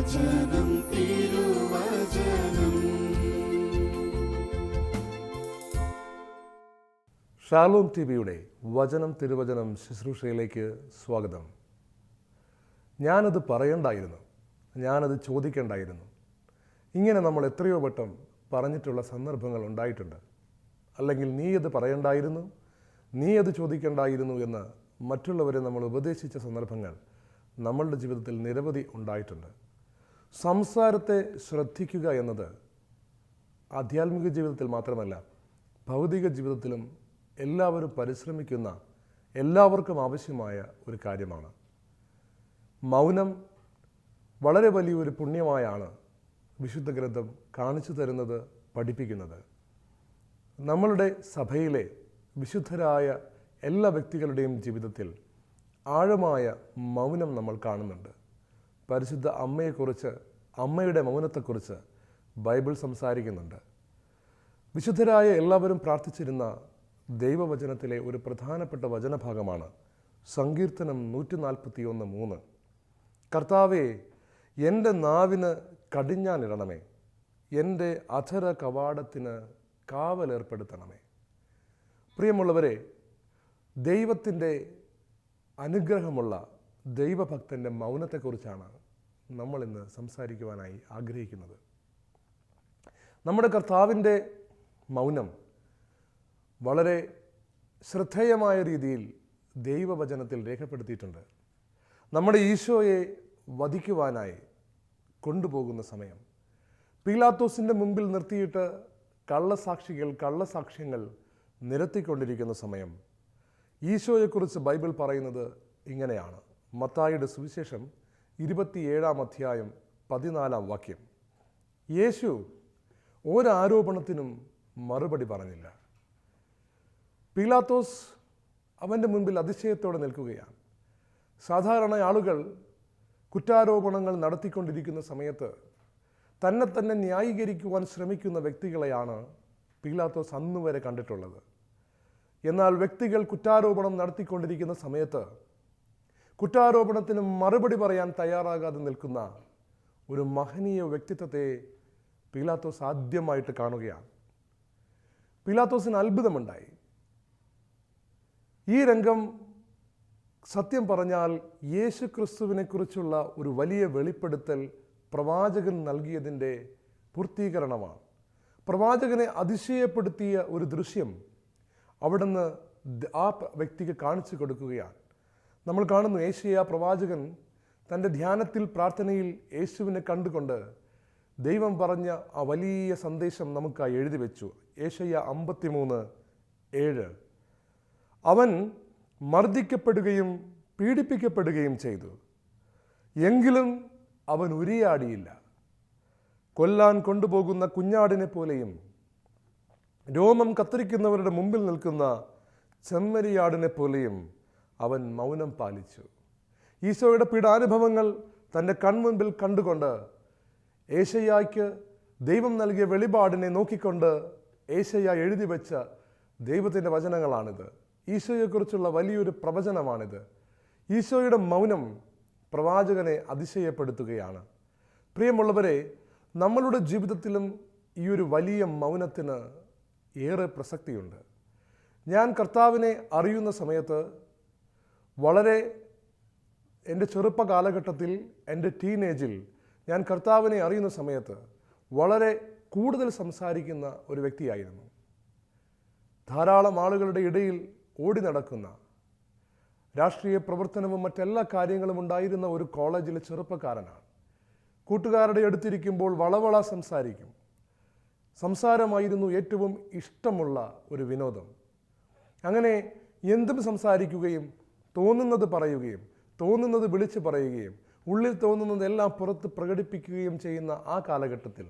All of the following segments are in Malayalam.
തിരുവചനം. ഷാലോം ടി വിയുടെ വചനം തിരുവചനം ശുശ്രൂഷയിലേക്ക് സ്വാഗതം. ഞാനത് പറയണ്ടായിരുന്നു. ഞാനത് ചോദിക്കേണ്ടായിരുന്നു. ഇങ്ങനെ നമ്മൾ എത്രയോ വട്ടം പറഞ്ഞിട്ടുള്ള സന്ദർഭങ്ങൾ ഉണ്ടായിട്ടുണ്ട്. അല്ലെങ്കിൽ നീ അത് പറയണ്ടായിരുന്നു? നീ അത് ചോദിക്കേണ്ടായിരുന്നു എന്ന് മറ്റുള്ളവരെ നമ്മൾ ഉപദേശിച്ച സന്ദർഭങ്ങൾ നമ്മളുടെ ജീവിതത്തിൽ നിരവധി ഉണ്ടായിട്ടുണ്ട്. സംസാരത്തെ ശ്രദ്ധിക്കുക എന്നത് ആധ്യാത്മിക ജീവിതത്തിൽ മാത്രമല്ല ഭൗതിക ജീവിതത്തിലും എല്ലാവരും പരിശ്രമിക്കുന്ന എല്ലാവർക്കും ആവശ്യമായ ഒരു കാര്യമാണ്. മൗനം വളരെ വലിയൊരു പുണ്യമായാണ് വിശുദ്ധ ഗ്രന്ഥം കാണിച്ചു തരുന്നത് പഠിപ്പിക്കുന്നത്. നമ്മളുടെ സഭയിലെ വിശുദ്ധരായ എല്ലാ വ്യക്തികളുടെയും ജീവിതത്തിൽ ആഴമായ മൗനം നമ്മൾ കാണുന്നുണ്ട്. പരിശുദ്ധ അമ്മയെക്കുറിച്ച് അമ്മയുടെ മൗനത്തെക്കുറിച്ച് ബൈബിൾ സംസാരിക്കുന്നുണ്ട്. വിശുദ്ധരായ എല്ലാവരും പ്രാർത്ഥിച്ചിരുന്ന ദൈവവചനത്തിലെ ഒരു പ്രധാനപ്പെട്ട വചനഭാഗമാണ് സങ്കീർത്തനം നൂറ്റി നാൽപ്പത്തി ഒന്ന് മൂന്ന്. കർത്താവെ എന്റെ നാവിന് കടിഞ്ഞാനിടണമേ എന്റെ അധര കവാടത്തിന് കാവലേർപ്പെടുത്തണമേ. പ്രിയമുള്ളവരെ ദൈവത്തിന്റെ അനുഗ്രഹമുള്ള ദൈവഭക്തന്റെ മൗനത്തെക്കുറിച്ചാണ് നമ്മൾ ഇന്ന് സംസാരിക്കുവാനായി ആഗ്രഹിക്കുന്നത്. നമ്മുടെ കർത്താവിന്റെ മൗനം വളരെ ശ്രദ്ധേയമായ രീതിയിൽ ദൈവവചനത്തിൽ രേഖപ്പെടുത്തിയിട്ടുണ്ട്. നമ്മുടെ ഈശോയെ വധിക്കുവാനായി കൊണ്ടുപോകുന്ന സമയം. പീലാത്തോസിന്റെ മുമ്പിൽ നിർത്തിയിട്ട് കള്ളസാക്ഷികൾ കള്ളസാക്ഷ്യങ്ങൾ നിരത്തിക്കൊണ്ടിരിക്കുന്ന സമയം. ഈശോയെക്കുറിച്ച് ബൈബിൾ പറയുന്നത് ഇങ്ങനെയാണ്. മത്തായിയുടെ സുവിശേഷം ഇരുപത്തിയേഴാം അധ്യായം പതിനാലാം വാക്യം. യേശു ഒരാരോപണത്തിനും മറുപടി പറഞ്ഞില്ല. പീലാത്തോസ് അവന്റെ മുൻപിൽ അതിശയത്തോടെ നിൽക്കുകയാണ്. സാധാരണ ആളുകൾ കുറ്റാരോപണങ്ങൾ നടത്തിക്കൊണ്ടിരിക്കുന്ന സമയത്ത് തന്നെ തന്നെ ന്യായീകരിക്കുവാൻ ശ്രമിക്കുന്ന വ്യക്തികളെയാണ് പീലാത്തോസ് അന്നുവരെ കണ്ടിട്ടുള്ളത്. എന്നാൽ വ്യക്തികൾ കുറ്റാരോപണം നടത്തിക്കൊണ്ടിരിക്കുന്ന സമയത്ത് കുറ്റാരോപണത്തിന് മറുപടി പറയാൻ തയ്യാറാകാതെ നിൽക്കുന്ന ഒരു മഹനീയ വ്യക്തിത്വത്തെ പീലാത്തോസ് ആദ്യമായിട്ട് കാണുകയാണ്. പീലാത്തോസിന് അത്ഭുതമുണ്ടായി. ഈ രംഗം സത്യം പറഞ്ഞാൽ യേശു ക്രിസ്തുവിനെ കുറിച്ചുള്ള ഒരു വലിയ വെളിപ്പെടുത്തൽ പ്രവാചകൻ നൽകിയതിന്റെ പൂർത്തീകരണമാണ്. പ്രവാചകനെ അതിശയപ്പെടുത്തിയ ഒരു ദൃശ്യം അവിടുന്ന് ആ വ്യക്തിക്ക് കാണിച്ചു കൊടുക്കുകയാണ്. നമ്മൾ കാണുന്നു ഏഷ്യ പ്രവാചകൻ തന്റെ ധ്യാനത്തിൽ പ്രാർത്ഥനയിൽ യേശുവിനെ കണ്ടുകൊണ്ട് ദൈവം പറഞ്ഞ ആ വലിയ സന്ദേശം നമുക്കായി എഴുതി വെച്ചു. ഏഷ്യ അമ്പത്തിമൂന്ന് ഏഴ്. അവൻ മർദ്ദിക്കപ്പെടുകയും പീഡിപ്പിക്കപ്പെടുകയും ചെയ്തു. എങ്കിലും അവൻ ഉരിയാടിയില്ല. കൊല്ലാൻ കൊണ്ടുപോകുന്ന കുഞ്ഞാടിനെ പോലെയും രോമം കത്തിരിക്കുന്നവരുടെ മുമ്പിൽ നിൽക്കുന്ന ചെമ്മരിയാടിനെ പോലെയും അവൻ മൗനം പാലിച്ചു. ഈശോയുടെ പീഡാനുഭവങ്ങൾ തന്റെ കൺമുൻപിൽ കണ്ടുകൊണ്ട് ഏഷയ്യായ്ക്ക് ദൈവം നൽകിയ വെളിപാടിനെ നോക്കിക്കൊണ്ട് ഏഷയ്യ എഴുതി വെച്ച ദൈവത്തിന്റെ വചനങ്ങളാണിത്. ഈശോയെക്കുറിച്ചുള്ള വലിയൊരു പ്രവചനമാണിത്. ഈശോയുടെ മൗനം പ്രവാചകനെ അതിശയപ്പെടുത്തുകയാണ്. പ്രിയമുള്ളവരെ നമ്മളുടെ ജീവിതത്തിലും ഈ ഒരു വലിയ മൗനത്തിന് ഏറെ പ്രസക്തിയുണ്ട്. ഞാൻ കർത്താവിനെ അറിയുന്ന സമയത്ത് വളരെ എന്റെ ചെറുപ്പ കാലഘട്ടത്തിൽ എന്റെ ടീനേജിൽ ഞാൻ കർത്താവിനെ അറിയുന്ന സമയത്ത് വളരെ കൂടുതൽ സംസാരിക്കുന്ന ഒരു വ്യക്തിയായിരുന്നു. ധാരാളം ആളുകളുടെ ഇടയിൽ ഓടി നടക്കുന്ന രാഷ്ട്രീയ പ്രവർത്തനവും മറ്റെല്ലാ കാര്യങ്ങളും ഉണ്ടായിരുന്ന ഒരു കോളേജിലെ ചെറുപ്പക്കാരനാണ്. കൂട്ടുകാരുടെ അടുത്തിരിക്കുമ്പോൾ വളവള സംസാരിക്കും. സംസാരമായിരുന്നു ഏറ്റവും ഇഷ്ടമുള്ള ഒരു വിനോദം. അങ്ങനെ എന്തും സംസാരിക്കുകയും തോന്നുന്നത് പറയുകയും തോന്നുന്നത് വിളിച്ചു പറയുകയും ഉള്ളിൽ തോന്നുന്നതെല്ലാം പുറത്ത് പ്രകടിപ്പിക്കുകയും ചെയ്യുന്ന ആ കാലഘട്ടത്തിൽ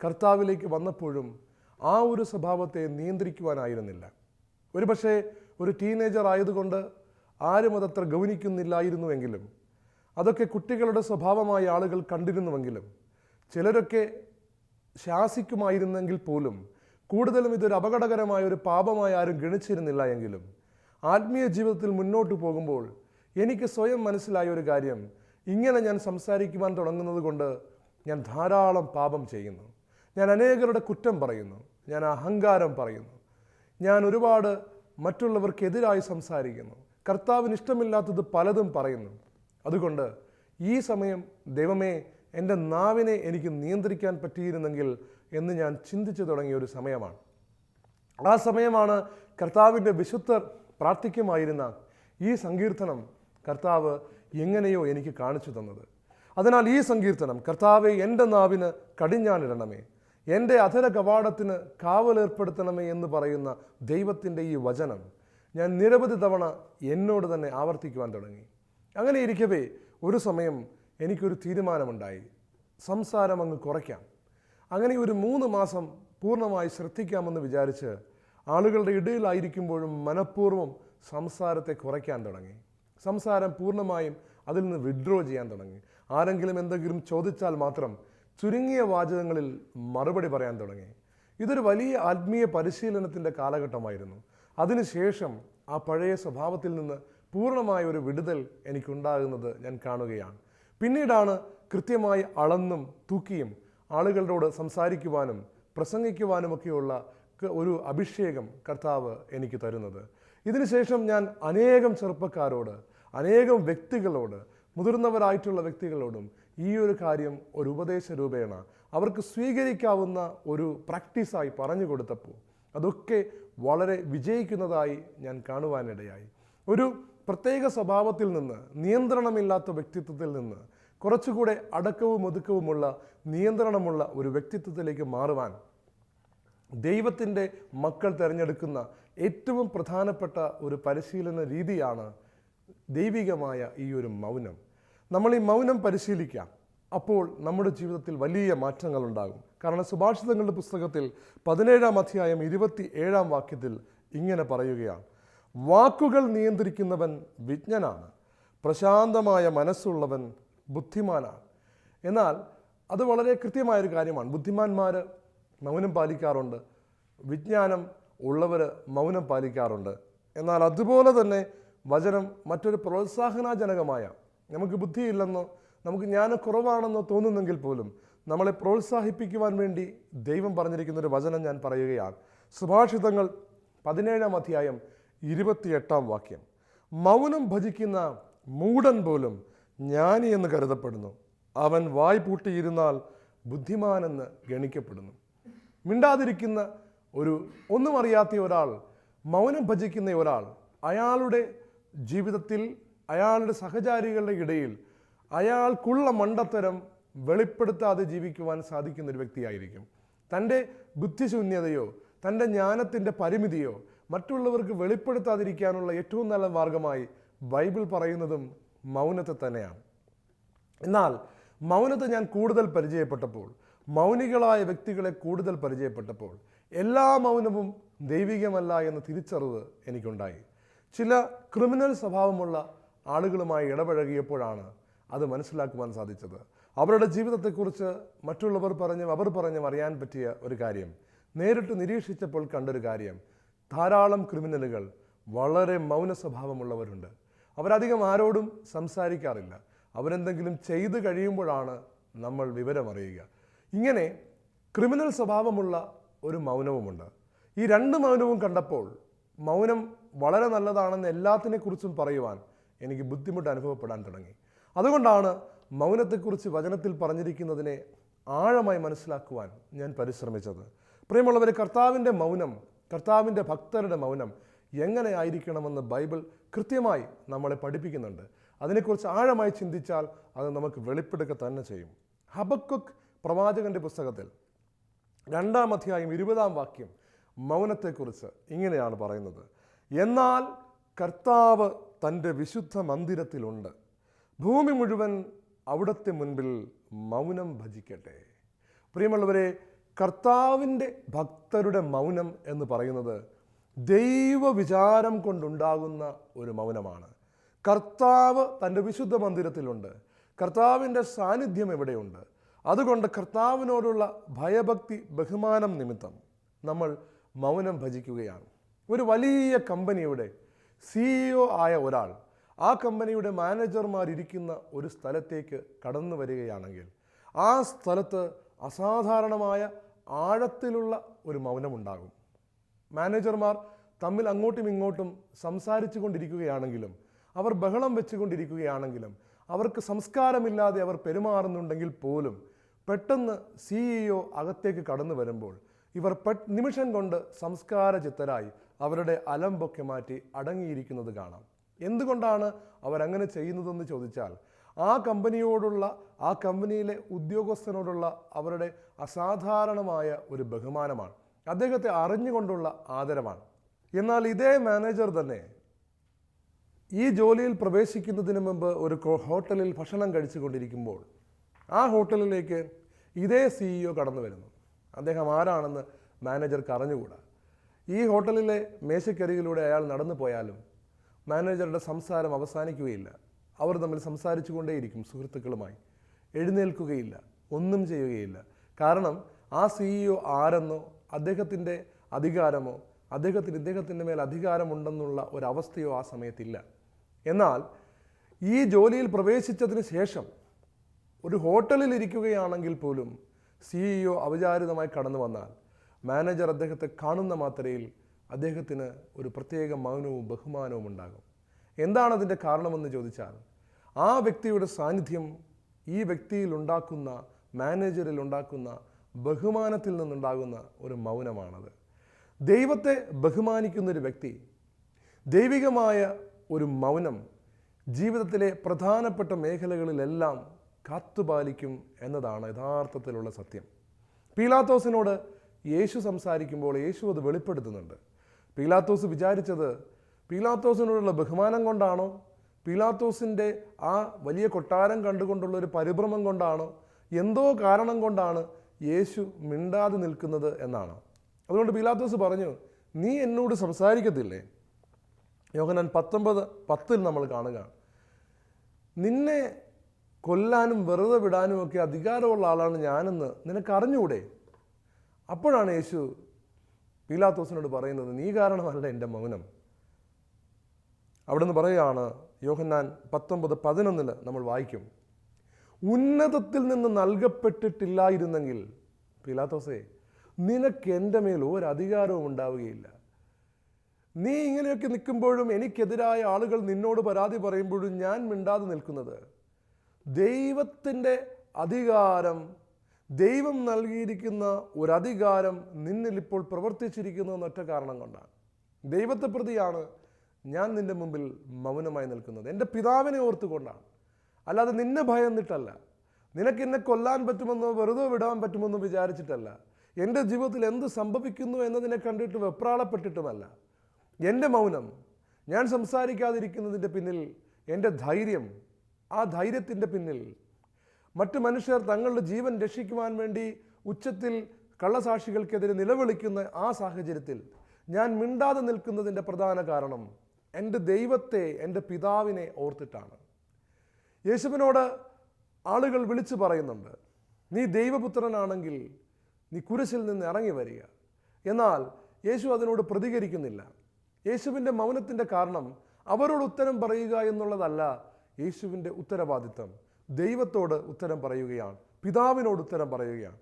കർത്താവിലേക്ക് വന്നപ്പോഴും ആ ഒരു സ്വഭാവത്തെ നിയന്ത്രിക്കുവാനായിരുന്നില്ല. ഒരുപക്ഷെ ഒരു ടീനേജർ ആയതുകൊണ്ട് ആരും അതത്ര ഗൗനിക്കുന്നില്ലായിരുന്നുവെങ്കിലും അതൊക്കെ കുട്ടികളുടെ സ്വഭാവമായ ആളുകൾ കണ്ടിരുന്നുവെങ്കിലും ചിലരൊക്കെ ശാസിക്കുമായിരുന്നെങ്കിൽ പോലും കൂടുതലും ഇതൊരു അപകടകരമായ ഒരു പാപമായി ആരും ഗണിച്ചിരുന്നില്ല എങ്കിലും ആത്മീയ ജീവിതത്തിൽ മുന്നോട്ട് പോകുമ്പോൾ എനിക്ക് സ്വയം മനസ്സിലായ ഒരു കാര്യം. ഇങ്ങനെ ഞാൻ സംസാരിക്കുവാൻ തുടങ്ങുന്നത് കൊണ്ട് ഞാൻ ധാരാളം പാപം ചെയ്യുന്നു. ഞാൻ അനേകരുടെ കുറ്റം പറയുന്നു. ഞാൻ അഹങ്കാരം പറയുന്നു. ഞാൻ ഒരുപാട് മറ്റുള്ളവർക്കെതിരായി സംസാരിക്കുന്നു. കർത്താവിന് ഇഷ്ടമില്ലാത്തത് പലതും പറയുന്നു. അതുകൊണ്ട് ഈ സമയം ദൈവമേ എന്റെ നാവിനെ എനിക്ക് നിയന്ത്രിക്കാൻ പറ്റിയിരുന്നെങ്കിൽ എന്ന് ഞാൻ ചിന്തിച്ചു തുടങ്ങിയ ഒരു സമയമാണ്. ആ സമയമാണ് കർത്താവിന്റെ വിശുദ്ധർ പ്രാർത്ഥിക്കുമായിരുന്ന ഈ സങ്കീർത്തനം കർത്താവ് എങ്ങനെയോ എനിക്ക് കാണിച്ചു തന്നത്. അതിനാൽ ഈ സങ്കീർത്തനം കർത്താവെ എന്റെ നാവിന് കടിഞ്ഞാനിടണമേ എന്റെ അധര കവാടത്തിന് കാവലേർപ്പെടുത്തണമേ എന്ന് പറയുന്ന ദൈവത്തിന്റെ ഈ വചനം ഞാൻ നിരവധി തവണ എന്നോട് തന്നെ ആവർത്തിക്കുവാൻ തുടങ്ങി. അങ്ങനെ ഇരിക്കവേ ഒരു സമയം എനിക്കൊരു തീരുമാനമുണ്ടായി. സംസാരം അങ്ങ് കുറയ്ക്കാം. അങ്ങനെ ഒരു മൂന്ന് മാസം പൂർണമായി ശ്രദ്ധിക്കാമെന്ന് വിചാരിച്ച് ആളുകളുടെ ഇടയിലായിരിക്കുമ്പോഴും മനഃപൂർവം സംസാരത്തെ കുറയ്ക്കാൻ തുടങ്ങി. സംസാരം പൂർണമായും അതിൽ നിന്ന് വിഡ്രോ ചെയ്യാൻ തുടങ്ങി. ആരെങ്കിലും എന്തെങ്കിലും ചോദിച്ചാൽ മാത്രം ചുരുങ്ങിയ വാചകങ്ങളിൽ മറുപടി പറയാൻ തുടങ്ങി. ഇതൊരു വലിയ ആത്മീയ പരിശീലനത്തിന്റെ കാലഘട്ടമായിരുന്നു. അതിനുശേഷം ആ പഴയ സ്വഭാവത്തിൽ നിന്ന് പൂർണമായ ഒരു വിടുതൽ എനിക്കുണ്ടാകുന്നത് ഞാൻ കാണുകയാണ്. പിന്നീടാണ് കൃത്യമായി അളന്നും തൂക്കിയും ആളുകളോട് സംസാരിക്കുവാനും പ്രസംഗിക്കുവാനുമൊക്കെയുള്ള ഒരു അഭിഷേകം കർത്താവ് എനിക്ക് തരുന്നത്. ഇതിനുശേഷം ഞാൻ അനേകം ചെറുപ്പക്കാരോട് അനേകം വ്യക്തികളോട് മുതിർന്നവരായിട്ടുള്ള വ്യക്തികളോടും ഈ ഒരു കാര്യം ഒരു ഉപദേശ രൂപേണ അവർക്ക് സ്വീകരിക്കാവുന്ന ഒരു പ്രാക്ടീസായി പറഞ്ഞു കൊടുത്തപ്പോൾ അതൊക്കെ വളരെ വിജയിക്കുന്നതായി ഞാൻ കാണുവാനിടയായി. ഒരു പ്രത്യേക സ്വഭാവത്തിൽ നിന്ന് നിയന്ത്രണമില്ലാത്ത വ്യക്തിത്വത്തിൽ നിന്ന് കുറച്ചുകൂടെ അടക്കവും ഒതുക്കവുമുള്ള നിയന്ത്രണമുള്ള ഒരു വ്യക്തിത്വത്തിലേക്ക് മാറുവാൻ ദൈവത്തിന്റെ മക്കൾ തിരഞ്ഞെടുക്കുന്ന ഏറ്റവും പ്രധാനപ്പെട്ട ഒരു പരിശീലന രീതിയാണ് ദൈവികമായ ഈ ഒരു മൗനം. നമ്മൾ ഈ മൗനം പരിശീലിക്കാം. അപ്പോൾ നമ്മുടെ ജീവിതത്തിൽ വലിയ മാറ്റങ്ങൾ ഉണ്ടാകും. കാരണം സുഭാഷിതങ്ങളുടെ പുസ്തകത്തിൽ പതിനേഴാം അധ്യായം ഇരുപത്തി ഏഴാം വാക്യത്തിൽ ഇങ്ങനെ പറയുകയാണ്. വാക്കുകൾ നിയന്ത്രിക്കുന്നവൻ വിജ്ഞനാണ്. പ്രശാന്തമായ മനസ്സുള്ളവൻ ബുദ്ധിമാനാണ്. എന്നാൽ അത് വളരെ കൃത്യമായൊരു കാര്യമാണ്. ബുദ്ധിമാന്മാർ മൗനം പാലിക്കാറുണ്ട്. വിജ്ഞാനം ഉള്ളവർ മൗനം പാലിക്കാറുണ്ട്. എന്നാൽ അതുപോലെ തന്നെ വചനം മറ്റൊരു പ്രോത്സാഹനാജനകമായ നമുക്ക് ബുദ്ധിയില്ലെന്നോ നമുക്ക് ജ്ഞാനക്കുറവാണെന്നോ തോന്നുന്നെങ്കിൽ പോലും നമ്മളെ പ്രോത്സാഹിപ്പിക്കുവാൻ വേണ്ടി ദൈവം പറഞ്ഞിരിക്കുന്ന ഒരു വചനം ഞാൻ പറയുകയാണ്. സുഭാഷിതങ്ങൾ പതിനേഴാം അധ്യായം ഇരുപത്തിയെട്ടാം വാക്യം. മൗനം ഭജിക്കുന്ന മൂടൻ പോലും ജ്ഞാനി എന്ന് കരുതപ്പെടുന്നു. അവൻ വായ് പൂട്ടിയിരുന്നാൽ ബുദ്ധിമാനെന്ന് ഗണിക്കപ്പെടുന്നു. മിണ്ടാതിരിക്കുന്ന ഒരു ഒന്നും അറിയാത്ത ഒരാൾ മൗനം ഭജിക്കുന്ന ഒരാൾ അയാളുടെ ജീവിതത്തിൽ അയാളുടെ സഹചാരികളുടെ ഇടയിൽ അയാൾക്കുള്ള മണ്ടത്തരം വെളിപ്പെടുത്താതെ ജീവിക്കുവാൻ സാധിക്കുന്ന ഒരു വ്യക്തിയായിരിക്കും. തന്റെ ബുദ്ധിശൂന്യതയോ തന്റെ ജ്ഞാനത്തിന്റെ പരിമിതിയോ മറ്റുള്ളവർക്ക് വെളിപ്പെടുത്താതിരിക്കാനുള്ള ഏറ്റവും നല്ല മാർഗമായി ബൈബിൾ പറയുന്നതും മൗനത്തെ തന്നെയാണ്. എന്നാൽ മൗനത്തെ ഞാൻ കൂടുതൽ പരിചയപ്പെട്ടപ്പോൾ മൗനികളായ വ്യക്തികളെ കൂടുതൽ പരിചയപ്പെട്ടപ്പോൾ എല്ലാ മൗനവും ദൈവികമല്ല എന്ന തിരിച്ചറിവ് എനിക്കുണ്ടായി. ചില ക്രിമിനൽ സ്വഭാവമുള്ള ആളുകളുമായി ഇടപഴകിയപ്പോഴാണ് അത് മനസ്സിലാക്കുവാൻ സാധിച്ചത്. അവരുടെ ജീവിതത്തെക്കുറിച്ച് മറ്റുള്ളവർ പറഞ്ഞും അവർ പറഞ്ഞും അറിയാൻ പറ്റിയ ഒരു കാര്യം. നേരിട്ട് നിരീക്ഷിച്ചപ്പോൾ കണ്ടൊരു കാര്യം. ധാരാളം ക്രിമിനലുകൾ വളരെ മൗന സ്വഭാവമുള്ളവരുണ്ട്. അവരധികം ആരോടും സംസാരിക്കാറില്ല. അവരെന്തെങ്കിലും ചെയ്തു കഴിയുമ്പോഴാണ് നമ്മൾ വിവരമറിയുക. ഇങ്ങനെ ക്രിമിനൽ സ്വഭാവമുള്ള ഒരു മൗനവുമുണ്ട്. ഈ രണ്ട് മൗനവും കണ്ടപ്പോൾ മൗനം വളരെ നല്ലതാണെന്ന് എല്ലാത്തിനെക്കുറിച്ചും പറയുവാൻ എനിക്ക് ബുദ്ധിമുട്ട് അനുഭവപ്പെടാൻ തുടങ്ങി. അതുകൊണ്ടാണ് മൗനത്തെക്കുറിച്ച് വചനത്തിൽ പറഞ്ഞിരിക്കുന്നതിനെ ആഴമായി മനസ്സിലാക്കുവാൻ ഞാൻ പരിശ്രമിച്ചത്. പ്രിയമുള്ളവർ കർത്താവിന്റെ മൗനം കർത്താവിന്റെ ഭക്തരുടെ മൗനം എങ്ങനെ ആയിരിക്കണമെന്ന് ബൈബിൾ കൃത്യമായി നമ്മളെ പഠിപ്പിക്കുന്നുണ്ട്. അതിനെക്കുറിച്ച് ആഴമായി ചിന്തിച്ചാൽ അത് നമുക്ക് വെളിപ്പെടുക തന്നെ ചെയ്യും. ഹബക്കുക്ക് പ്രവാചകന്റെ പുസ്തകത്തിൽ രണ്ടാം അധ്യായം ഇരുപതാം വാക്യം മൗനത്തെക്കുറിച്ച് ഇങ്ങനെയാണ് പറയുന്നത്. എന്നാൽ കർത്താവ് തന്റെ വിശുദ്ധ മന്ദിരത്തിലുണ്ട്. ഭൂമി മുഴുവൻ അവിടുത്തെ മുൻപിൽ മൗനം ഭജിക്കട്ടെ. പ്രിയമുള്ളവരെ കർത്താവിന്റെ ഭക്തരുടെ മൗനം എന്ന് പറയുന്നത് ദൈവവിചാരം കൊണ്ടുണ്ടാകുന്ന ഒരു മൗനമാണ്. കർത്താവ് തന്റെ വിശുദ്ധ മന്ദിരത്തിലുണ്ട്. കർത്താവിന്റെ സാന്നിധ്യം എവിടെയുണ്ട്? അതുകൊണ്ട് കർത്താവിനോടുള്ള ഭയഭക്തി ബഹുമാനം നിമിത്തം നമ്മൾ മൗനം ഭജിക്കുകയാണ്. ഒരു വലിയ കമ്പനിയുടെ സിഇഒ ആയ ഒരാൾ ആ കമ്പനിയുടെ മാനേജർമാർ ഇരിക്കുന്ന ഒരു സ്ഥലത്തേക്ക് കടന്നു വരികയാണെങ്കിൽ ആ സ്ഥലത്ത് അസാധാരണമായ ആഴത്തിലുള്ള ഒരു മൗനമുണ്ടാകും. മാനേജർമാർ തമ്മിൽ അങ്ങോട്ടും ഇങ്ങോട്ടും സംസാരിച്ചു കൊണ്ടിരിക്കുകയാണെങ്കിലും അവർ ബഹളം വെച്ചുകൊണ്ടിരിക്കുകയാണെങ്കിലും അവർക്ക് സംസ്കാരമില്ലാതെ അവർ പെരുമാറുന്നുണ്ടെങ്കിൽ പോലും പെട്ടെന്ന് സിഇഒ അകത്തേക്ക് കടന്നു വരുമ്പോൾ ഇവർ പെട്ട് നിമിഷം കൊണ്ട് സംസ്കാര ചിത്തരായി അവരുടെ അലമ്പൊക്കെ മാറ്റി അടങ്ങിയിരിക്കുന്നത് കാണാം. എന്തുകൊണ്ടാണ് അവരങ്ങനെ ചെയ്യുന്നതെന്ന് ചോദിച്ചാൽ ആ കമ്പനിയോടുള്ള ആ കമ്പനിയിലെ ഉദ്യോഗസ്ഥനോടുള്ള അവരുടെ അസാധാരണമായ ഒരു ബഹുമാനമാണ്. അദ്ദേഹത്തെ അറിഞ്ഞുകൊണ്ടുള്ള ആദരവാണ്. എന്നാൽ ഇതേ മാനേജർ തന്നെ ഈ ജോലിയിൽ പ്രവേശിക്കുന്നതിന് മുമ്പ് ഒരു ഹോട്ടലിൽ ഭക്ഷണം കഴിച്ചുകൊണ്ടിരിക്കുമ്പോൾ ആ ഹോട്ടലിലേക്ക് ഇതേ സിഇഒ കടന്നു വരുന്നു. അദ്ദേഹം ആരാണെന്ന് മാനേജർക്ക് അറിഞ്ഞുകൂടാ. ഈ ഹോട്ടലിലെ മേശക്കരികിലൂടെ അയാൾ നടന്നു പോയാലും മാനേജറുടെ സംസാരം അവസാനിക്കുകയില്ല. അവർ തമ്മിൽ സംസാരിച്ചു കൊണ്ടേയിരിക്കും സുഹൃത്തുക്കളുമായി. എഴുന്നേൽക്കുകയില്ല. ഒന്നും ചെയ്യുകയില്ല. കാരണം ആ സിഇഒ ആരെന്നോ അദ്ദേഹത്തിന്റെ അധികാരമോ അദ്ദേഹത്തിന് ഇദ്ദേഹത്തിന്റെ മേൽ അധികാരമുണ്ടെന്നുള്ള ഒരവസ്ഥയോ ആ സമയത്തില്ല. എന്നാൽ ഈ ജോലിയിൽ പ്രവേശിച്ചതിന് ശേഷം ഒരു ഹോട്ടലിൽ ഇരിക്കുകയാണെങ്കിൽ പോലും സിഇഒ അവിചാരിതമായി കടന്നു വന്നാൽ മാനേജർ അദ്ദേഹത്തെ കാണുന്ന മാത്രയിൽ അദ്ദേഹത്തിന് ഒരു പ്രത്യേക മൗനവും ബഹുമാനവും ഉണ്ടാകും. എന്താണ് അതിന്റെ കാരണമെന്ന് ചോദിച്ചാൽ ആ വ്യക്തിയുടെ സാന്നിധ്യം ഈ വ്യക്തിയിൽ ഉണ്ടാക്കുന്ന മാനേജറിൽ ഉണ്ടാക്കുന്ന ബഹുമാനത്തിൽ നിന്നുണ്ടാകുന്ന ഒരു മൗനമാണത്. ദൈവത്തെ ബഹുമാനിക്കുന്ന ഒരു വ്യക്തി ദൈവികമായ ഒരു മൗനം ജീവിതത്തിലെ പ്രധാനപ്പെട്ട മേഖലകളിലെല്ലാം കാത്തുപാലിക്കും എന്നതാണ് യഥാർത്ഥത്തിലുള്ള സത്യം. പീലാത്തോസിനോട് യേശു സംസാരിക്കുമ്പോൾ യേശു അത് വെളിപ്പെടുത്തുന്നുണ്ട്. പീലാത്തോസ് വിചാരിച്ചത് പീലാത്തോസിനോടുള്ള ബഹുമാനം കൊണ്ടാണോ? പീലാത്തോസിന്റെ ആ വലിയ കൊട്ടാരം കണ്ടുകൊണ്ടുള്ള ഒരു പരിഭ്രമം കൊണ്ടാണോ? എന്തോ കാരണം കൊണ്ടാണ് യേശു മിണ്ടാതെ നിൽക്കുന്നത് എന്നാണ്. അതുകൊണ്ട് പീലാത്തോസ് പറഞ്ഞു നീ എന്നോട് സംസാരിക്കത്തില്ലേ? യോഹനാൻ പത്തൊമ്പത് പത്തിൽ നമ്മൾ കാണുക. നിന്നെ കൊല്ലാനും വെറുതെ വിടാനും ഒക്കെ അധികാരമുള്ള ആളാണ് ഞാനെന്ന് നിനക്ക് അറിഞ്ഞൂടെ അപ്പോഴാണ് യേശു പീലാത്തോസിനോട് പറയുന്നത് നീ കാരണമല്ല എന്റെ മൗനം. അവിടെ നിന്ന് പറയുകയാണ് യോഹന്നാൻ പത്തൊമ്പത് പതിനൊന്നിൽ നമ്മൾ വായിക്കും ഉന്നതത്തിൽ നിന്ന് നൽകപ്പെട്ടിട്ടില്ലായിരുന്നെങ്കിൽ പീലാത്തോസേ നിനക്ക് എന്റെ മേൽ ഒരു അധികാരവും ഉണ്ടാവുകയില്ല. നീ ഇങ്ങനെയൊക്കെ നിൽക്കുമ്പോഴും എനിക്കെതിരായ ആളുകൾ നിന്നോട് പരാതി പറയുമ്പോഴും ഞാൻ മിണ്ടാതെ നിൽക്കുന്നത്. ദൈവത്തിന്റെ അധികാരം ദൈവം നൽകിയിരിക്കുന്ന ഒരു അധികാരം നിന്നിൽ ഇപ്പോൾ പ്രവർത്തിച്ചിരിക്കുന്നു എന്നൊറ്റ കാരണം കൊണ്ടാണ്. ദൈവത്തെ പ്രതിയാണ് ഞാൻ നിന്റെ മുമ്പിൽ മൗനമായി നിൽക്കുന്നത്. എന്റെ പിതാവിനെ ഓർത്തുകൊണ്ടാണ്. അല്ലാതെ നിന്നെ ഭയന്നിട്ടല്ല. നിനക്ക് എന്നെ കൊല്ലാൻ പറ്റുമെന്നോ വെറുതെ വിടാൻ പറ്റുമെന്നോ വിചാരിച്ചിട്ടല്ല. എന്റെ ജീവിതത്തിൽ എന്ത് സംഭവിക്കുന്നു എന്നതിനെ കണ്ടിട്ട് വെപ്രാളപ്പെട്ടിട്ടുമല്ല. എന്റെ മൗനം ഞാൻ സംസാരിക്കാതിരിക്കുന്നതിന്റെ പിന്നിൽ എന്റെ ധൈര്യം ആ ധൈര്യത്തിന്റെ പിന്നിൽ മറ്റു മനുഷ്യർ തങ്ങളുടെ ജീവൻ രക്ഷിക്കുവാൻ വേണ്ടി ഉച്ചത്തിൽ കള്ളസാക്ഷികൾക്കെതിരെ നിലവിളിക്കുന്ന ആ സാഹചര്യത്തിൽ ഞാൻ മിണ്ടാതെ നിൽക്കുന്നതിന്റെ പ്രധാന കാരണം എന്റെ ദൈവത്തെ എന്റെ പിതാവിനെ ഓർത്തിട്ടാണ്. യേശുവിനോട് ആളുകൾ വിളിച്ചു പറയുന്നുണ്ട് നീ ദൈവപുത്രനാണെങ്കിൽ നീ കുരിശിൽ നിന്ന് ഇറങ്ങി വരിക. എന്നാൽ യേശു അതിനോട് പ്രതികരിക്കുന്നില്ല. യേശുവിന്റെ മൗനത്തിന്റെ കാരണം അവരോട് ഉത്തരം പറയുക എന്നുള്ളതല്ല യേശുവിന്റെ ഉത്തരവാദിത്തം. ദൈവത്തോട് ഉത്തരം പറയുകയാണ്. പിതാവിനോട് ഉത്തരം പറയുകയാണ്.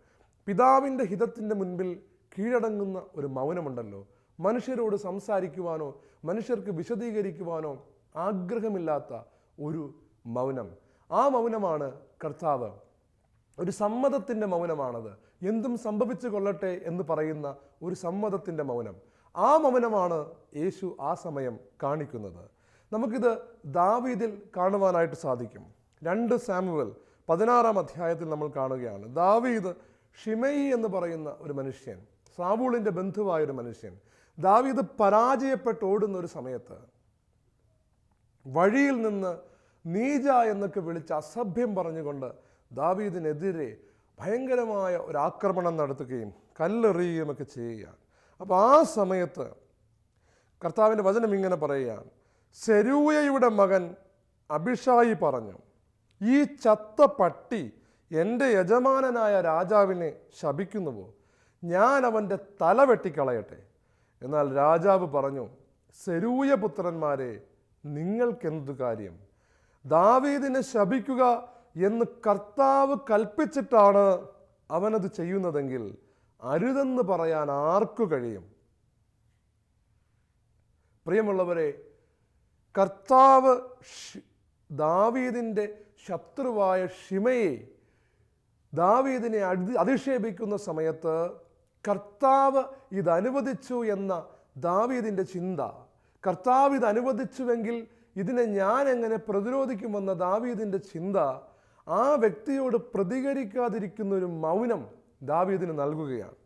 പിതാവിന്റെ ഹിതത്തിന്റെ മുൻപിൽ കീഴടങ്ങുന്ന ഒരു മൗനമുണ്ടല്ലോ. മനുഷ്യരോട് സംസാരിക്കുവാനോ മനുഷ്യർക്ക് വിശദീകരിക്കുവാനോ ആഗ്രഹമില്ലാത്ത ഒരു മൗനം. ആ മൗനമാണ് കർത്താവ്. ഒരു സമ്മതത്തിന്റെ മൗനമാണത്. എന്തും സംഭവിച്ചു കൊള്ളട്ടെ എന്ന് പറയുന്ന ഒരു സമ്മതത്തിന്റെ മൗനം. ആ മൗനമാണ് യേശു ആ സമയം കാണിക്കുന്നത്. നമുക്കിത് ദാവീദിൽ കാണുവാനായിട്ട് സാധിക്കും. രണ്ട് സാമുവൽ പതിനാറാം അധ്യായത്തിൽ നമ്മൾ കാണുകയാണ്. ദാവീദ് ഷിമയി എന്ന് പറയുന്ന ഒരു മനുഷ്യൻ സാവൂളിന്റെ ബന്ധുവായ ഒരു മനുഷ്യൻ ദാവീദ് പരാജയപ്പെട്ട് ഓടുന്ന ഒരു സമയത്ത് വഴിയിൽ നിന്ന് നീജ എന്നൊക്കെ വിളിച്ച് അസഭ്യം പറഞ്ഞുകൊണ്ട് ദാവീദിനെതിരെ ഭയങ്കരമായ ഒരു ആക്രമണം നടത്തുകയും കല്ലെറിയുകയും ഒക്കെ ചെയ്യുകയാണ്. അപ്പോൾ ആ സമയത്ത് കർത്താവിന്റെ വചനം ഇങ്ങനെ പറയുകയാണ്. സെരൂയയുടെ മകൻ അഭിഷായി പറഞ്ഞു ഈ ചത്ത പട്ടി എന്റെ യജമാനനായ രാജാവിനെ ശപിക്കുന്നുവോ? ഞാൻ അവന്റെ തല വെട്ടിക്കളയട്ടെ. എന്നാൽ രാജാവ് പറഞ്ഞു സെരൂയ പുത്രന്മാരെ നിങ്ങൾക്കെന്തു കാര്യം? ദാവീദിനെ ശപിക്കുക എന്ന് കർത്താവ് കൽപ്പിച്ചിട്ടാണ് അവനത് ചെയ്യുന്നതെങ്കിൽ അരുതെന്ന് പറയാൻ ആർക്കു കഴിയും? പ്രിയമുള്ളവരെ കർത്താവ് ദാവീദിന്റെ ശത്രുവായ ഷിമയെ ദാവീദിനെ അടി അധിക്ഷേപിക്കുന്ന സമയത്ത് കർത്താവ് ഇതനുവദിച്ചു എന്ന ദാവീദിന്റെ ചിന്ത. കർത്താവ് ഇത് അനുവദിച്ചുവെങ്കിൽ ഇതിനെ ഞാൻ എങ്ങനെ പ്രതിരോധിക്കുമെന്ന ദാവീദിന്റെ ചിന്ത ആ വ്യക്തിയോട് പ്രതികരിക്കാതിരിക്കുന്ന ഒരു മൗനം ദാവീദിന് നൽകുകയാണ്.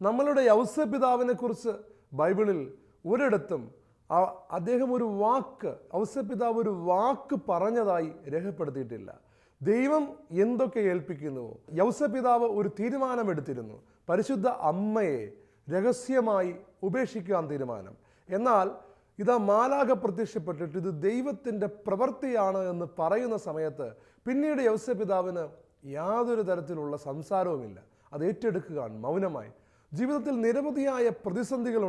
നമ്മളുടെ ഔസപിതാവിനെ കുറിച്ച് ബൈബിളിൽ ഒരിടത്തും അദ്ദേഹം ഒരു വാക്ക് ഔസപിതാവ് ഒരു വാക്ക് പറഞ്ഞതായി രേഖപ്പെടുത്തിയിട്ടില്ല. ദൈവം എന്തൊക്കെ ഏൽപ്പിക്കുന്നുവോ യൗസപിതാവ് ഒരു തീരുമാനമെടുത്തിരുന്നു. പരിശുദ്ധ അമ്മയെ രഹസ്യമായി ഉപേക്ഷിക്കാൻ തീരുമാനം. എന്നാൽ ഇതാ മാലാഖ പ്രത്യക്ഷപ്പെട്ടിട്ട് ഇത് ദൈവത്തിന്റെ പ്രവൃത്തിയാണ് എന്ന് പറയുന്ന സമയത്ത് പിന്നീട് യൗസപിതാവിന് യാതൊരു തരത്തിലുള്ള സംസാരവുമില്ല. അത് ഏറ്റെടുക്കുകയാണ് മൗനമായി. ജീവിതത്തിൽ നിരവധിയായ പ്രതിസന്ധികൾ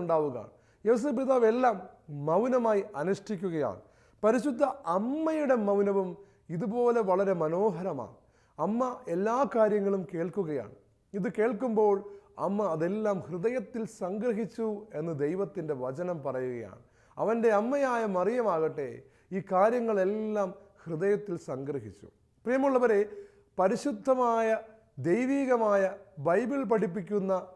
ഉണ്ടാവുക യൗസപിതാവ് എല്ലാം മൗനമായി അനുഷ്ഠിക്കുകയാണ്. പരിശുദ്ധ അമ്മയുടെ മൗനവും ഇതുപോലെ വളരെ മനോഹരമാണ്. അമ്മ എല്ലാ കാര്യങ്ങളും കേൾക്കുകയാണ്. ഇത് കേൾക്കുമ്പോൾ അമ്മ അതെല്ലാം ഹൃദയത്തിൽ സംഗ്രഹിച്ചു എന്ന് ദൈവത്തിന്റെ വചനം പറയുകയാണ്. അവന്റെ അമ്മയായ മറിയമാകട്ടെ ഈ കാര്യങ്ങളെല്ലാം ഹൃദയത്തിൽ സംഗ്രഹിച്ചു. പ്രിയമുള്ളവരെ പരിശുദ്ധമായ ദൈവീകമായ ബൈബിൾ പഠിപ്പിക്കുന്ന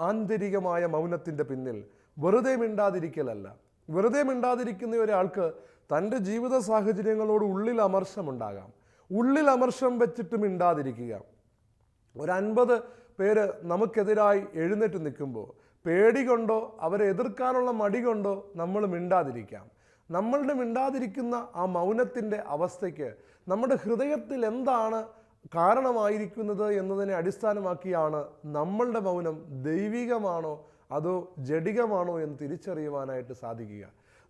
ആന്തരികമായ മൗനത്തിന്റെ പിന്നിൽ വെറുതെ മിണ്ടാതിരിക്കലല്ല. വെറുതെ മിണ്ടാതിരിക്കുന്ന ഒരാൾക്ക് തന്റെ ജീവിത സാഹചര്യങ്ങളോട് ഉള്ളിൽ അമർഷമുണ്ടാകാം ഉള്ളിൽ അമർഷം വെച്ചിട്ട് മിണ്ടാതിരിക്കുക. ഒരു അൻപത് പേര് നമുക്കെതിരായി എഴുന്നേറ്റ് നിൽക്കുമ്പോൾ പേടി കൊണ്ടോ അവരെ എതിർക്കാനുള്ള മടി കൊണ്ടോ നമ്മൾ മിണ്ടാതിരിക്കാം. നമ്മളുടെ മിണ്ടാതിരിക്കുന്ന ആ മൗനത്തിന്റെ അവസ്ഥയ്ക്ക് നമ്മുടെ ഹൃദയത്തിൽ എന്താണ് കാരണമായിരിക്കുന്നത് എന്നതിനെ അടിസ്ഥാനമാക്കിയാണ് നമ്മളുടെ മൗനം ദൈവികമാണോ അതോ ജഡികമാണോ എന്ന് തിരിച്ചറിയുവാനായിട്ട് സാധിക്കുക.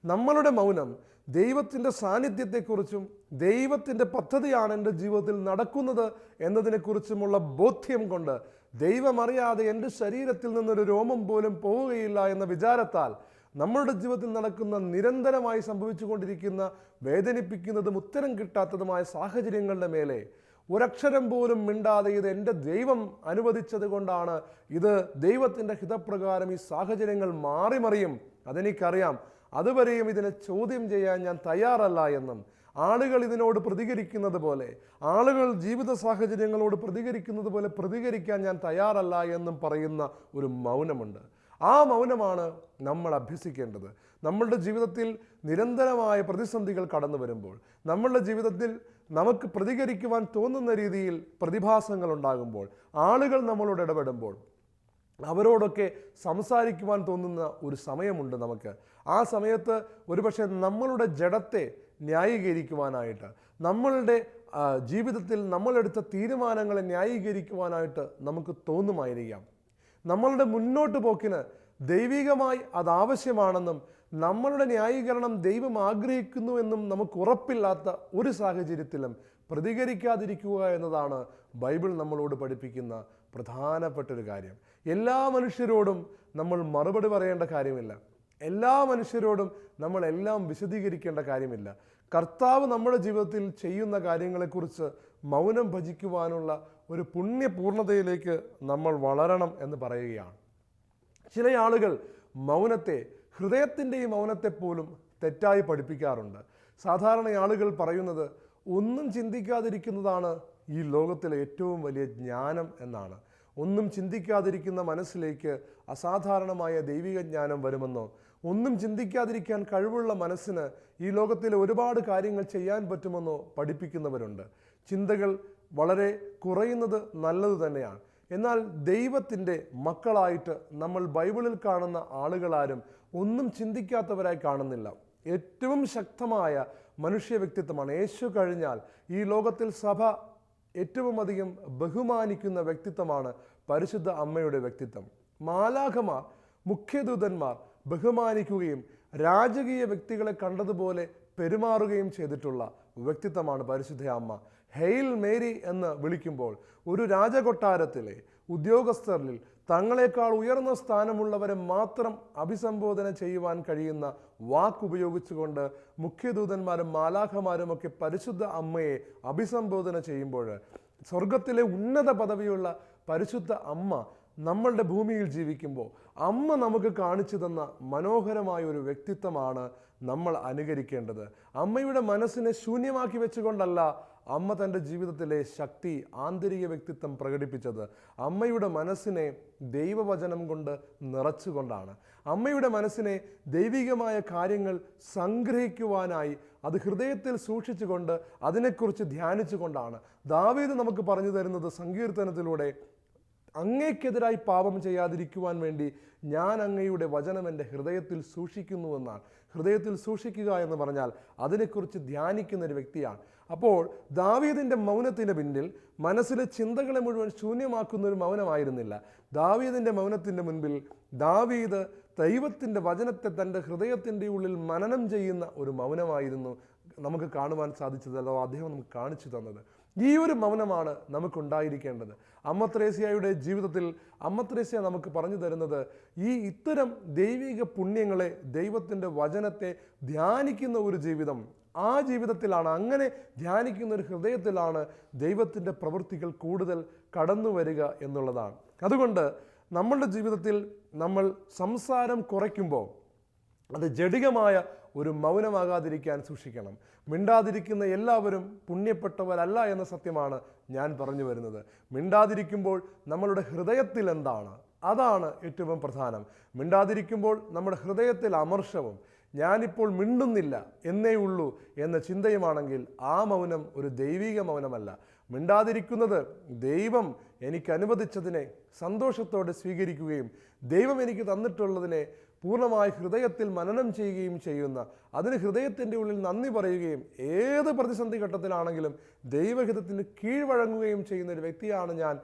നമ്മളുടെ മൗനം ദൈവത്തിന്റെ സാന്നിധ്യത്തെക്കുറിച്ചും ദൈവത്തിന്റെ പദ്ധതിയാണ് എന്റെ ജീവിതത്തിൽ നടക്കുന്നത് എന്നതിനെക്കുറിച്ചുമുള്ള ബോധ്യം കൊണ്ട് ദൈവമറിയാതെ എന്റെ ശരീരത്തിൽ നിന്നൊരു രോമം പോലും പോവുകയില്ല എന്ന വിചാരത്താൽ നമ്മളുടെ ജീവിതത്തിൽ നടക്കുന്ന നിരന്തരമായി സംഭവിച്ചുകൊണ്ടിരിക്കുന്ന വേദനിപ്പിക്കുന്നതും ഉത്തരം കിട്ടാത്തതുമായ സാഹചര്യങ്ങളുടെ മേലെ ഒരക്ഷരം പോലും മിണ്ടാതെ ഇത് എന്റെ ദൈവം അനുവദിച്ചത് കൊണ്ടാണ് ഇത് ദൈവത്തിന്റെ ഹിതപ്രകാരം ഈ സാഹചര്യങ്ങൾ മാറി മറിയും. അതെനിക്കറിയാം. അതുവരെയും ഇതിനെ ചോദ്യം ചെയ്യാൻ ഞാൻ തയ്യാറല്ല എന്നും. ആളുകൾ ഇതിനോട് പ്രതികരിക്കുന്നത് പോലെ ആളുകൾ ജീവിത സാഹചര്യങ്ങളോട് പ്രതികരിക്കുന്നത് പോലെ പ്രതികരിക്കാൻ ഞാൻ തയ്യാറല്ല എന്നും പറയുന്ന ഒരു മൗനമുണ്ട്. ആ മൗനമാണ് നമ്മൾ അഭ്യസിക്കേണ്ടത്. നമ്മളുടെ ജീവിതത്തിൽ നിരന്തരമായ പ്രതിസന്ധികൾ കടന്നു വരുമ്പോൾ നമ്മളുടെ ജീവിതത്തിൽ നമുക്ക് പ്രതികരിക്കുവാൻ തോന്നുന്ന രീതിയിൽ പ്രതിഭാസങ്ങൾ ഉണ്ടാകുമ്പോൾ ആളുകൾ നമ്മളോട് ഇടപെടുമ്പോൾ അവരോടൊക്കെ സംസാരിക്കുവാൻ തോന്നുന്ന ഒരു സമയമുണ്ട് നമുക്ക്. ആ സമയത്ത് ഒരുപക്ഷെ നമ്മളുടെ ജഡത്തെ ന്യായീകരിക്കുവാനായിട്ട് നമ്മളുടെ ജീവിതത്തിൽ നമ്മളെടുത്ത തീരുമാനങ്ങളെ ന്യായീകരിക്കുവാനായിട്ട് നമുക്ക് തോന്നുമായിരിക്കാം. നമ്മളുടെ മുന്നോട്ട് പോക്കിന് ദൈവികമായി അത് ആവശ്യമാണെന്നും നമ്മളുടെ ന്യായീകരണം ദൈവം ആഗ്രഹിക്കുന്നു എന്നും നമുക്ക് ഉറപ്പില്ലാത്ത ഒരു സാഹചര്യത്തിലും പ്രതികരിക്കാതിരിക്കുക എന്നതാണ് ബൈബിൾ നമ്മളോട് പഠിപ്പിക്കുന്ന പ്രധാനപ്പെട്ടൊരു കാര്യം. എല്ലാ മനുഷ്യരോടും നമ്മൾ മറുപടി പറയേണ്ട കാര്യമില്ല. എല്ലാ മനുഷ്യരോടും നമ്മൾ എല്ലാം വിശദീകരിക്കേണ്ട കാര്യമില്ല. കർത്താവ് നമ്മുടെ ജീവിതത്തിൽ ചെയ്യുന്ന കാര്യങ്ങളെക്കുറിച്ച് മൗനം ഭജിക്കുവാനുള്ള ഒരു പുണ്യപൂർണതയിലേക്ക് നമ്മൾ വളരണം എന്ന് പറയുകയാണ്. ചില ആളുകൾ മൗനത്തെ ഹൃദയത്തിന്റെ ഈ മൗനത്തെ പോലും തെറ്റായി പഠിപ്പിക്കാറുണ്ട്. സാധാരണ ആളുകൾ പറയുന്നത് ഒന്നും ചിന്തിക്കാതിരിക്കുന്നതാണ് ഈ ലോകത്തിലെ ഏറ്റവും വലിയ ജ്ഞാനം എന്നാണ്. ഒന്നും ചിന്തിക്കാതിരിക്കുന്ന മനസ്സിലേക്ക് അസാധാരണമായ ദൈവിക ജ്ഞാനം വരുമെന്നോ ഒന്നും ചിന്തിക്കാതിരിക്കാൻ കഴിവുള്ള മനസ്സിന് ഈ ലോകത്തിലെ ഒരുപാട് കാര്യങ്ങൾ ചെയ്യാൻ പറ്റുമെന്നോ പഠിപ്പിക്കുന്നവരുണ്ട്. ചിന്തകൾ വളരെ കുറയുന്നത് നല്ലത് തന്നെയാണ്. എന്നാൽ ദൈവത്തിന്റെ മക്കളായിട്ട് നമ്മൾ ബൈബിളിൽ കാണുന്ന ആളുകളാരും ഒന്നും ചിന്തിക്കാത്തവരായി കാണുന്നില്ല. ഏറ്റവും ശക്തമായ മനുഷ്യ വ്യക്തിത്വമാണ് യേശു കഴിഞ്ഞാൽ ഈ ലോകത്തിൽ സഭ ഏറ്റവും അധികം ബഹുമാനിക്കുന്ന വ്യക്തിത്വമാണ് പരിശുദ്ധ അമ്മയുടെ വ്യക്തിത്വം. മാലാഖമാർ മുഖ്യദൂതന്മാർ ബഹുമാനിക്കുകയും രാജകീയ വ്യക്തികളെ കണ്ടതുപോലെ പെരുമാറുകയും ചെയ്തിട്ടുള്ള വ്യക്തിത്വമാണ് പരിശുദ്ധ അമ്മ. ഹെയിൽ മേരി എന്ന് വിളിക്കുമ്പോൾ ഒരു രാജകൊട്ടാരത്തിലെ ഉദ്യോഗസ്ഥരിൽ തങ്ങളെക്കാൾ ഉയർന്ന സ്ഥാനമുള്ളവരെ മാത്രം അഭിസംബോധന ചെയ്യുവാൻ കഴിയുന്ന വാക്കുപയോഗിച്ചുകൊണ്ട് മുഖ്യദൂതന്മാരും മാലാഖമാരും ഒക്കെ പരിശുദ്ധ അമ്മയെ അഭിസംബോധന ചെയ്യുമ്പോൾ സ്വർഗത്തിലെ ഉന്നത പദവിയുള്ള പരിശുദ്ധ അമ്മ നമ്മളുടെ ഭൂമിയിൽ ജീവിക്കുമ്പോൾ അമ്മ നമുക്ക് കാണിച്ചു തന്ന മനോഹരമായ ഒരു വ്യക്തിത്വമാണ് നമ്മൾ അനുകരിക്കേണ്ടത്. അമ്മയുടെ മനസ്സിനെ ശൂന്യമാക്കി വെച്ചുകൊണ്ടല്ല അമ്മ തന്റെ ജീവിതത്തിലെ ശക്തി ആന്തരിക വ്യക്തിത്വം പ്രകടിപ്പിച്ചത് അമ്മയുടെ മനസ്സിനെ ദൈവവചനം കൊണ്ട് നിറച്ചുകൊണ്ടാണ്. അമ്മയുടെ മനസ്സിനെ ദൈവികമായ കാര്യങ്ങൾ സംഗ്രഹിക്കുവാനായി അത് ഹൃദയത്തിൽ സൂക്ഷിച്ചുകൊണ്ട് അതിനെക്കുറിച്ച് ധ്യാനിച്ചുകൊണ്ടാണ്. ദാവീദ് നമുക്ക് പറഞ്ഞു തരുന്നത് സങ്കീർത്തനത്തിലൂടെ അങ്ങേക്കെതിരായി പാപം ചെയ്യാതിരിക്കുവാൻ വേണ്ടി ഞാൻ അങ്ങയുടെ വചനം എന്റെ ഹൃദയത്തിൽ സൂക്ഷിക്കുന്നുവെന്നാണ്. ഹൃദയത്തിൽ സൂക്ഷിക്കുക എന്ന് പറഞ്ഞാൽ അതിനെക്കുറിച്ച് ധ്യാനിക്കുന്ന ഒരു വ്യക്തിയാണ്. അപ്പോൾ ദാവീദിന്റെ മൗനത്തിന്റെ പിന്നിൽ മനസ്സിലെ ചിന്തകളെ മുഴുവൻ ശൂന്യമാക്കുന്ന ഒരു മൗനമായിരുന്നില്ല. ദാവീദിന്റെ മൗനത്തിന്റെ മുൻപിൽ ദാവീദ് ദൈവത്തിന്റെ വചനത്തെ തന്റെ ഹൃദയത്തിന്റെ ഉള്ളിൽ മനനം ചെയ്യുന്ന ഒരു മൗനമായിരുന്നു നമുക്ക് കാണുവാൻ സാധിച്ചത് അഥവാ അദ്ദേഹം നമുക്ക് കാണിച്ചു തന്നത്. ഈ ഒരു മൗനമാണ് നമുക്കുണ്ടായിരിക്കേണ്ടത്. അമ്മ ത്രേസ്യയുടെ ജീവിതത്തിൽ അമ്മ ത്രേസ്യ നമുക്ക് പറഞ്ഞു തരുന്നത് ഈ ഇത്തരം ദൈവിക പുണ്യങ്ങളെ ദൈവത്തിന്റെ വചനത്തെ ധ്യാനിക്കുന്ന ഒരു ജീവിതം ആ ജീവിതത്തിലാണ് അങ്ങനെ ധ്യാനിക്കുന്ന ഒരു ഹൃദയത്തിലാണ് ദൈവത്തിന്റെ പ്രവൃത്തികൾ കൂടുതൽ കടന്നു വരിക എന്നുള്ളതാണ്. അതുകൊണ്ട് നമ്മളുടെ ജീവിതത്തിൽ നമ്മൾ സംസാരം കുറയ്ക്കുമ്പോൾ അത് ജഡികമായ ഒരു മൗനമാകാതിരിക്കാൻ സൂക്ഷിക്കണം. മിണ്ടാതിരിക്കുന്ന എല്ലാവരും പുണ്യപ്പെട്ടവരല്ല എന്ന സത്യമാണ് ഞാൻ പറഞ്ഞു വരുന്നത്. മിണ്ടാതിരിക്കുമ്പോൾ നമ്മളുടെ ഹൃദയത്തിൽ എന്താണ്? അതാണ് ഏറ്റവും പ്രധാനം. മിണ്ടാതിരിക്കുമ്പോൾ നമ്മുടെ ഹൃദയത്തിൽ അമർഷവും ഞാനിപ്പോൾ മിണ്ടുന്നില്ല എന്നേ ഉള്ളൂ എന്ന ചിന്തയുമാണെങ്കിൽ ആ മൗനം ഒരു ദൈവിക മൗനമല്ല. മിണ്ടാതിരിക്കുന്നത് ദൈവം എനിക്ക് അനുവദിച്ചതിനെ സന്തോഷത്തോടെ സ്വീകരിക്കുകയും ദൈവം എനിക്ക് തന്നിട്ടുള്ളതിനെ പൂർണമായി ഹൃദയത്തിൽ മനനം ചെയ്യുകയും ചെയ്യുന്ന അതിന് ഹൃദയത്തിന്റെ ഉള്ളിൽ നന്ദി പറയുകയും ഏത് പ്രതിസന്ധി ഘട്ടത്തിലാണെങ്കിലും ദൈവഹിതത്തിന് കീഴ്വഴങ്ങുകയും ചെയ്യുന്ന ഒരു വ്യക്തിയാണ് ഞാൻ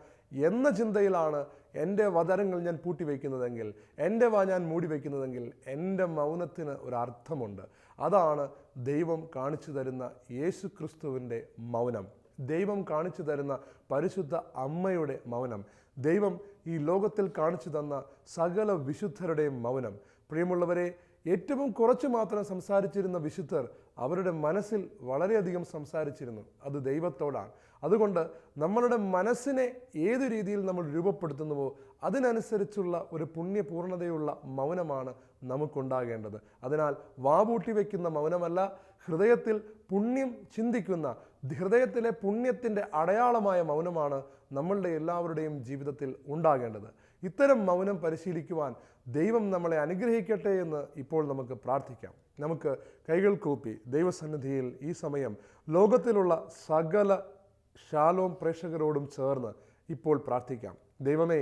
എന്ന ചിന്തയിലാണ് എന്റെ വതരങ്ങൾ ഞാൻ പൂട്ടി പൂട്ടിവെക്കുന്നതെങ്കിൽ എന്റെ വാ ഞാൻ മൂടി വയ്ക്കുന്നതെങ്കിൽ എന്റെ മൗനത്തിന് ഒരു അർത്ഥമുണ്ട് അതാണ് ദൈവം കാണിച്ചു തരുന്ന യേശു ക്രിസ്തുവിന്റെ മൗനം. ദൈവം കാണിച്ചു തരുന്ന പരിശുദ്ധ അമ്മയുടെ മൗനം. ദൈവം ഈ ലോകത്തിൽ കാണിച്ചു തന്ന സകല വിശുദ്ധരുടെയും മൗനം. പ്രിയമുള്ളവരെ ഏറ്റവും കുറച്ച് മാത്രം സംസാരിച്ചിരുന്ന വിശുദ്ധർ അവരുടെ മനസ്സിൽ വളരെയധികം സംസാരിച്ചിരുന്നു. അത് ദൈവത്തോടാണ്. അതുകൊണ്ട് നമ്മളുടെ മനസ്സിനെ ഏതു രീതിയിൽ നമ്മൾ രൂപപ്പെടുത്തുന്നുവോ അതിനനുസരിച്ചുള്ള ഒരു പുണ്യപൂർണതയുള്ള മൗനമാണ് നമുക്കുണ്ടാകേണ്ടത്. അതിനാൽ വാവൂട്ടി വയ്ക്കുന്ന മൗനമല്ല ഹൃദയത്തിൽ പുണ്യം ചിന്തിക്കുന്ന ഹൃദയത്തിലെ പുണ്യത്തിന്റെ അടയാളമായ മൗനമാണ് നമ്മളുടെ എല്ലാവരുടെയും ജീവിതത്തിൽ ഉണ്ടാകേണ്ടത്. ഇത്തരം മൗനം പരിശീലിക്കുവാൻ ദൈവം നമ്മളെ അനുഗ്രഹിക്കട്ടെ എന്ന് ഇപ്പോൾ നമുക്ക് പ്രാർത്ഥിക്കാം. നമുക്ക് കൈകൾ കൂപ്പി ദൈവസന്നിധിയിൽ ഈ സമയം ലോകത്തിലുള്ള സകല ശാലോം പ്രേക്ഷകരോടും ചേർന്ന് ഇപ്പോൾ പ്രാർത്ഥിക്കാം. ദൈവമേ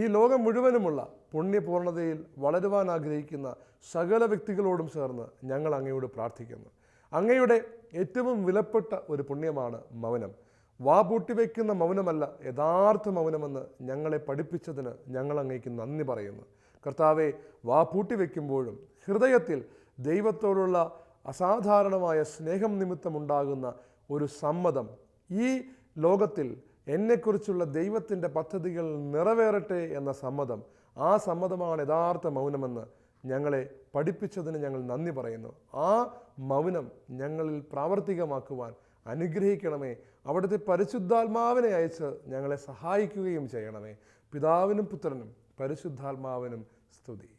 ഈ ലോകം മുഴുവനുമുള്ള പുണ്യപൂർണതയിൽ വളരുവാൻ ആഗ്രഹിക്കുന്ന സകല വ്യക്തികളോടും ചേർന്ന് ഞങ്ങൾ അങ്ങയോട് പ്രാർത്ഥിക്കുന്നു. അങ്ങയുടെ ഏറ്റവും വിലപ്പെട്ട ഒരു പുണ്യമാണ് മൗനം. വാ പൂട്ടിവെക്കുന്ന മൗനമല്ല യഥാർത്ഥ മൗനമെന്ന് ഞങ്ങളെ പഠിപ്പിച്ചതിന് ഞങ്ങൾ അങ്ങേക്ക് നന്ദി പറയുന്നു. കർത്താവെ വാ പൂട്ടിവെക്കുമ്പോഴും ഹൃദയത്തിൽ ദൈവത്തോടുള്ള അസാധാരണമായ സ്നേഹം നിമിത്തമുണ്ടാകുന്ന ഒരു സമ്മതം ഈ ലോകത്തിൽ എന്നെക്കുറിച്ചുള്ള ദൈവത്തിന്റെ പദ്ധതികൾ നിറവേറട്ടെ എന്ന സമ്മതം. ആ സമ്മതമാണ് യഥാർത്ഥ മൗനമെന്ന് ഞങ്ങളെ പഠിപ്പിച്ചതിന് ഞങ്ങൾ നന്ദി പറയുന്നു. ആ മൗനം ഞങ്ങളിൽ പ്രാവർത്തികമാക്കുവാൻ അനുഗ്രഹിക്കണമേ. അവിടുത്തെ പരിശുദ്ധാത്മാവിനെ അയച്ച് ഞങ്ങളെ സഹായിക്കുകയും ചെയ്യണമേ. പിതാവിനും പുത്രനും പരിശുദ്ധാത്മാവിനും സ്തുതി.